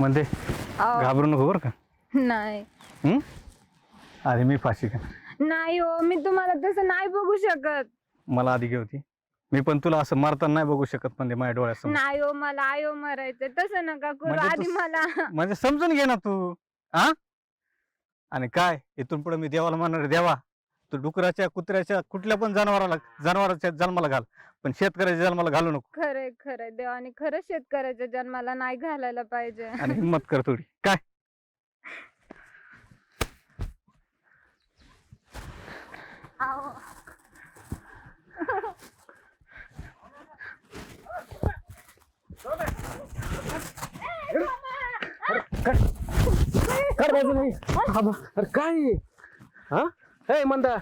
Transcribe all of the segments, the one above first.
म्हणजे अहो, घाबरू नको बरं का? नाही. हं? आधी मी फाशी का? नाही हो मी तुम्हाला तसं नाही बघू शकत. मला आधी होती. मी पण तुला असं मारताना नाही बघू शकत म्हणजे माझ्या डोळ्यासमोर. नाही हो मला आयो मरायचं तसं नका करू म्हणजे तू आधी मला म्हणजे समजून घे ना तू. हा आणि काय? इथून पुढे मी देवाला म्हणणार देवा. तू डुकराच्या कुत्र्याच्या कुठल्या पण जनावराला जनावराच्या जन्माला घाल. पण शेतकऱ्याच्या जन्माला घालू नको. खरंय खरंय. देवाने खरंच शेतकऱ्याच्या जन्माला नाही घालायला पाहिजे. आणि हिंमत कर थोडी. काय? कर अरे काय? हा? ए मंदा.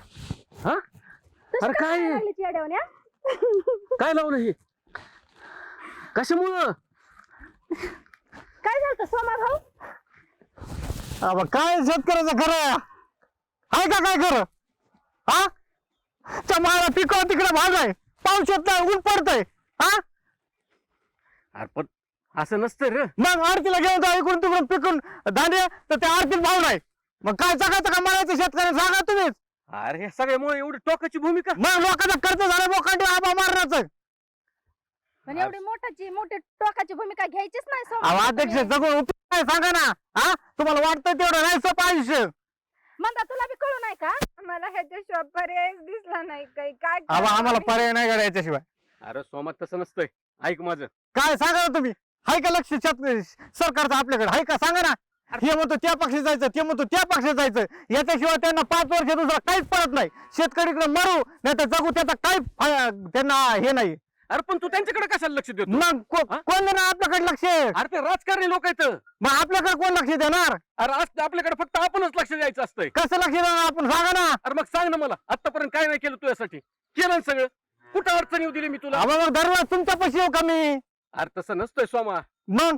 हा? अरे काय? आहे? काय लावलं हे? कशामुळं? काय झालं सोमा भाऊ? अबा काय शेतकऱ्याचं खरं हाय का काय खरं? हा? त्या मारा पिकावर तिकडे भाग आहे पाऊस येत नाही ऊन पडतंय. हा? अरे पण असं नसतं रे. मग आरतीला घेऊन जा इकडून तिकडून पिकून धान्य तर त्या आरतीत भाव नाही. मग काय जगायचं का मारायचं शेतकऱ्याला सांगा तुम्हीच. अरे हे सगळ्यामुळे एवढी टोकाची भूमिका? मग लोकांचं खर्च झालं लोकांनी आबा मारण्याचं. पण एवढी मोठाची मोठी टोकाची भूमिका घ्यायचीच नाही अहो, अध्यक्ष तुम्ही. जगून उपयोग नाही सांगा ना. हा? तुम्हाला वाटतं तेवढं नाही सोपं आयुष्य म्हणता तुला बी कळू नाही का? मला ह्याच्याशिवाय पर्यायच दिसला नाही काही. काय अबा करावं? आम्हाला? पर्याय नाही काढा याच्याशिवाय. अरे सोमात तसं नसतंय. ऐक माझं. काय सांगा ना तुम्ही? हाय का लक्ष शेतकरी सरकारचं आपल्याकडे हाय का? सांगा ना. हे म्हणतो त्या पक्षी जायचं ते म्हणतो त्या पक्षी जायचं. याच्याशिवाय त्यांना पाच वर्ष दुसरा काहीच पडत नाही. शेतकरीकडे मरू नाही तर जगू त्याचा काही त्यांना हे नाही. अरे पण तू त्यांच्याकडे कशाला लक्ष देतो? मग को-? कोण देणार आपल्याकडे लक्ष? अरे ते राजकारणी लोक आहेत. मग आपल्याकडे कोण लक्ष देणार? अरे आज आपल्याकडे फक्त आपणच लक्ष द्यायचं असतंय. कसं लक्ष देणार आपण? सांगा ना. अरे मग सांग ना मला. आतापर्यंत काय नाही केलं तुझ्यासाठी केलं ना सगळं. कुठं अडचण येऊ दिली मी तुला? मग दररोज तुमच्या पैसे येऊ कमी अरे तसं नसतंय सोमा. मग?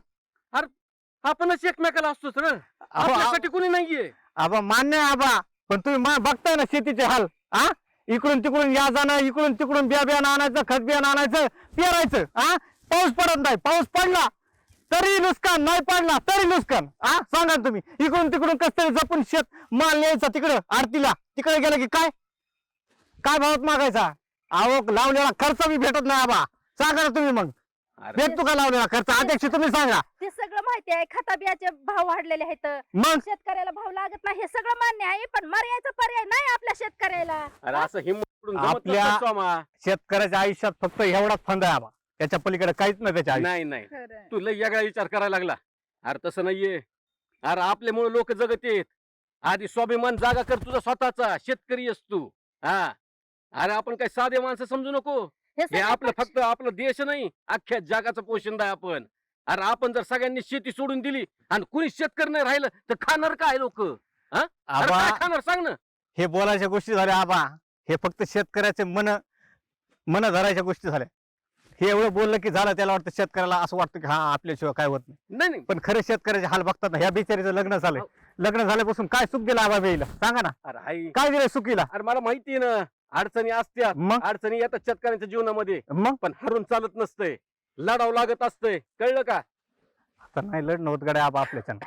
आपणच एकमेकाला असतोच रे अहो, आपल्यासाठी कोणी नाहीये. आबा मान्य आहे आबा पण तुम्ही मा- बघताय ना शेतीचे हाल हा इकडून तिकडून या जाणं इकडून तिकडून बिया बियाणं आणायचं खत बियाणं आणायचं पेरायचं हा पाऊस पडत नाही पाऊस पडला तरी नुकसान नाही पडला तरी नुकसान हा सांगा ना तुम्ही इकडून तिकडून कस तरी जपून शेत माल न्यायचा तिकडं आरतीला तिकडे गेलं की काय? काय भावात मागायचा? आवक लावलेला खर्च बी भेटत नाही आबा सांगा ना तुम्ही मग. अरे. भेटतो का लावलेला खर्च? अध्यक्ष तुम्ही सांगा. ते सगळं माहिती आहे. खता बियाचे भाव वाढलेले आहेत. मग? शेतकऱ्याला भाव लागत नाही. हे सगळं मान्य आहे पण मर्याचा पर्याय नाही आपल्या शेतकऱ्याला. अरे असं हिंमत आपल्या- शेतकऱ्याच्या आयुष्यात फक्त एवढाच फंद आहे आबा त्याच्या पलीकडे काहीच नाही त्याच्या आयुष्यात. नाही नाही. तू लय वेगळा विचार करायला लागला. अरे तसं नाहीये. अरे आपल्यामुळे लोक जगत येत आधी स्वाभिमान जागा कर तुझा स्वतःचा. शेतकरी आहेस तू. हा? अरे आपण काय साधे माणसं समजू नको. हे हे सगळं आपलं पक्ष- फक्त आपलं देश नाही अख्ख्या जगाचं पोषण आहे आपण. अरे आपण जर सगळ्यांनी शेती सोडून दिली आणि कुणी शेतकरी नाही राहिलं तर खाणार काय लोक? आबा. खाणार सांग ना. हे बोलायच्या गोष्टी झाल्या आबा. हे फक्त शेतकऱ्याचे मन मन धरायच्या गोष्टी झाल्या. हे एवढं बोललं की झालं त्याला वाटतं शेतकऱ्याला असं वाटतं की हा आपल्याशिवाय काय होत नाही. नाही नाही. पण खरं शेतकऱ्याचे हाल बघतात ना ह्या बिचारीचं लग्न झालंय. लग्न झाल्यापासून काय सुख दिलं आबा बेईला सांगा ना. अरे आई काय दिलं सुखीला? अरे मला माहितीये ना अडचणी असत्यात मग? अडचणी येतात शेतकऱ्यांच्या जीवनामध्ये. मग? पण हरून चालत नसतंय. लढावं लागत असतंय. कळलं का? आता नाही लढणं होत गड्या आबा आपल्याच्यानं.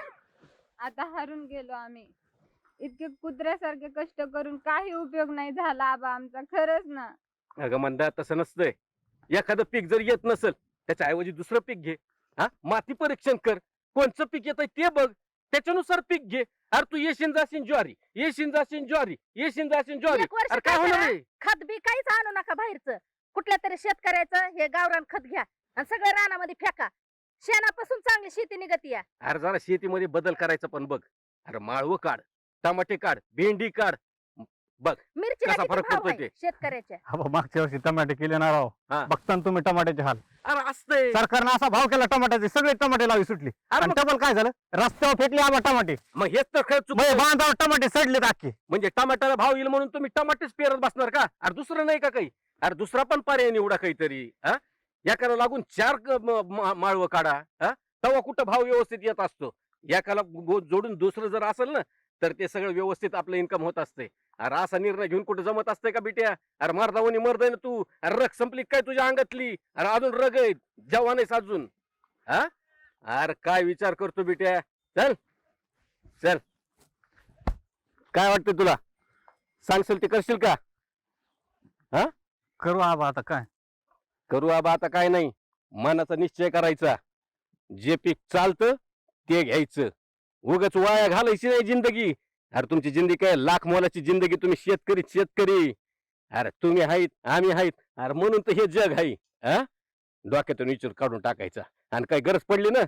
आता हारून गेलो आम्ही. इतके कुत्र्यासारखे कष्ट करून काही उपयोग नाही झाला आबा आमचा खरंच ना. अगं म्हणता तसं नसतंय. एखादं पीक जर येत नसेल त्याच्या ऐवजी दुसरं पीक घे. हा? माती परीक्षण कर. कोणचं पीक येतंय ते बघ. त्याच्यानुसार पीक घे. अरे तू येशील जाशील ज्वारी. येशील जाशील ज्वारी. येशील जाशील ज्वारी. एक वर्ष अरे काय काय होणार करा? आहे? खत बी काहीच आणू नका बाहेरचं. कुठल्या तरी शेतकऱ्याचं हे गावरान खत घ्या आणि सगळं रानामध्ये फेका. शेणापासून चांगली शेती निघती या. अरे जरा शेतीमध्ये बदल करायचा पण बघ. अरे माळवं काढ टमाटे काढ भेंडी काढ मिरचीला कसा किती फरक पडतोय ते? शेतकऱ्याच्या? मागच्या वर्षी टमाटे केले ना राव. हा. बघता ना तुम्ही टमाट्याचे हाल. अरे असतंय सरकारनं असा भाव केला टमाट्याचे सगळे टमाटे लावी सुटली. अरे आणि मग- डबल काय झालं? रस्त्यावर फेकले आबा टमाटे. मग हेच तर खरं चुक म्हणजे बांधावर टमाटे सडले अख्खे म्हणजे टमाट्याला भाव येईल म्हणून तुम्ही टमाटेच पेरत बसणार का? अरे दुसरं नाही का काही? अरे दुसरा पण पर्याय निवडा काहीतरी हा? एकाला लागून चार क- म- म- माळवं काढा हा? तेव्हा कुठं भाव व्यवस्थित येत असतो. एकाला गो- जोडून दुसरं जर असेल ना तर ते सगळं व्यवस्थित आपलं इन्कम होत असते अरे असा निर्णय घेऊन कुठं जमत असतंय का बिट्या? अरे मर्दावणी मर्द ना तू. अरे रग संपली काय तुझ्या अंगातली? अरे अजून रग आहे जवान आहेस अजून. हा? अरे काय विचार करतो बिट्या? चल. चल. काय वाटतं तुला? सांगशील ते करशील का? करू आबा आता काय? करू आबा आता काय नाही. मनाचा निश्चय करायचा. जे पीक चालतं ते घ्यायचं. उगाच वाया घालायची नाही जिंदगी. अरे तुमची जिंदगी काय? लाख मोलाची जिंदगी तुम्ही शेतकरी शेतकरी. अरे तुम्ही आहेत आम्ही आहेत अरे म्हणून तर हे जग आहे हा डोक्यातून विचार काढून टाकायचा. आणि काही गरज पडली ना?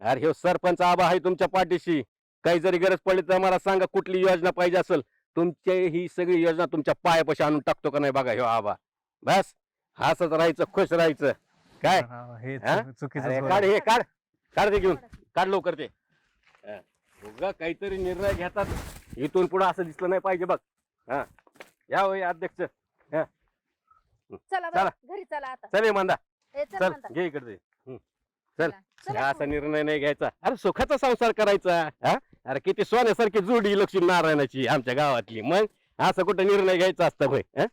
अरे हे सरपंच आबा आहे तुमच्या पाठीशी. काही जरी गरज पडली तर मला सांगा कुठली योजना पाहिजे असेल. तुमची ही सगळी योजना तुमच्या पायापाशी आणून टाकतो का नाही बघा ह्यो आबा. बस. हसत राहायचं खुश राहायचं. काय? हा, हे हा? काढ हे काढ. काढ ते घेऊन. काढ लवकर ते. हा. उगा काहीतरी निर्णय घेतात. इथून पुढे असं दिसलं नाही पाहिजे बघ. हा. या होय अध्यक्ष. चला चला. बरं, घरी चला आता. चल हे मांदा. ए, चल चल म्हणता. घे इकडे हं. चल. चला. हा असा निर्णय नाही घ्यायचा. अरे सुखाचा संसार करायचा. हा? अरे किती सोन्यासारखी जोडी लक्ष्मी नारायणाची आमच्या गावातली. मग? असं कुठं निर्णय घ्यायचा असतं हं?